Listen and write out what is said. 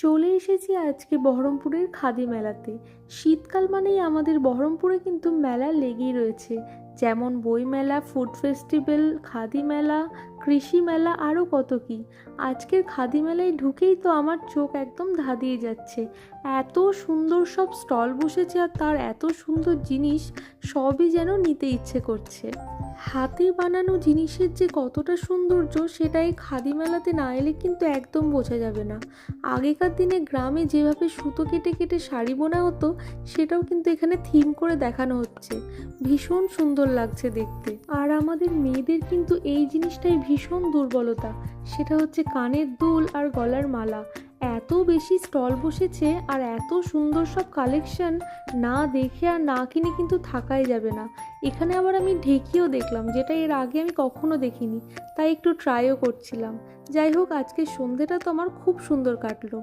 চলে এসেছি আজকে বহরমপুরের খাদি মেলাতে। শীতকাল মানেই আমাদের বহরমপুরে কিন্তু মেলা লেগেই রয়েছে। যেমন বই মেলা ফুড ফেস্টিভ্যাল খাদি মেলা, কৃষি মেলা আরও কত কি। আজকের খাদি মেলায় ঢুকেই তো আমার চোখ একদম ধাঁধিয়ে যাচ্ছে। এত সুন্দর সব স্টল বসেছে আর তার এত সুন্দর জিনিস সবই যেন নিতে ইচ্ছে করছে। হাতে বানানো জিনিসের যে কতটা সৌন্দর্য সেটা এই খাদি মেলাতে না এলে কিন্তু একদম বোঝা যাবে না। আগেকার দিনে গ্রামে যেভাবে সুতো কেটে কেটে শাড়ি বোনা হতো, সেটাও কিন্তু এখানে থিম করে দেখানো হচ্ছে। ভীষণ সুন্দর লাগছে দেখতে। আর আমাদের মেয়েদের কিন্তু এই জিনিসটাই ভীষণ দুর্বলতা। সেটা হচ্ছে কানের দুল আর গলার মালা। এত বেশি স্টল বসেছে আর এত সুন্দর সব কালেকশন না দেখে আর না কিনে কিন্তু থাকাই যাবে না। এখানে আবার আমি ঢেকিও দেখলাম, যেটা এর আগে আমি কখনো দেখিনি। তাই একটু ট্রাইও করছিলাম। যাই হোক, আজকের সন্ধেটা তো আমার খুব সুন্দর কাটলো।